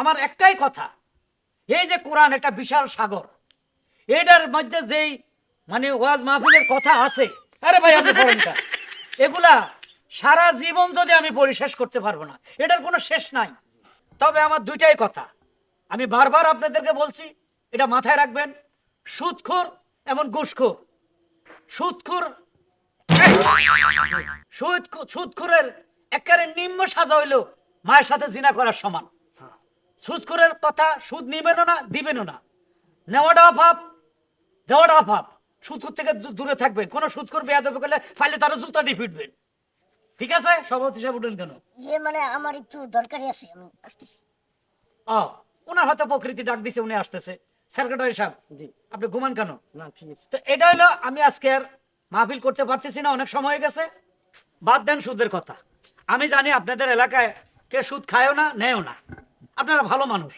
আমার একটাই কথা। এই যে কোরআন একটা বিশাল সাগর, এটার মধ্যে যেই মানে ওয়াজ মাহফিলের কথা আছে, আরে ভাই আপনি পড়েনটা এগুলা সারা জীবন যদি আমি পড়ি, শেষ করতে পারব না। এটার কোনো শেষ নাই। তবে আমার দুইটাই কথা। আমি বারবার আপনাদেরকে বলছি, এটা মাথায় রাখবেন, সুদখোর এমন ঘুষখোর। সুদখোর, সুদ সুদখোরের একেবারে নিম্ন সাজা হইল মায়ের সাথে জিনা করার সমান। সুদখোরের কথা সুদ নিবেনও না দিবেনও না। নেওয়াটা ভাব দেওয়াটা ভাব সুদখোর থেকে দূরে থাকবেন। কোনো সুদখোর বেয়া দেবে করলে ফাইলে তারা জুতা দিয়ে ফিটবেন। ঠিক আছে? সভাপতি সাহেব উঠেন কেন? ইয়ে মানে আমার একটু দরকারি আছে আমি আসতেছি। ও ওনার হয়তো প্রকৃতি ডাক দিছে উনি আসতেছে। সেক্রেটারি সাহেব আপনি ঘুমান কেন? না ঠিক আছে। তো এটা হলো আমি আজকে আর মাহফিল করতে পারতেছি না অনেক সময় হয়ে গেছে। বাদ দেন সুদের কথা। আমি জানি আপনাদের এলাকায় কে সুদ খায়ও না নেয়ও না। আপনারা ভালো মানুষ।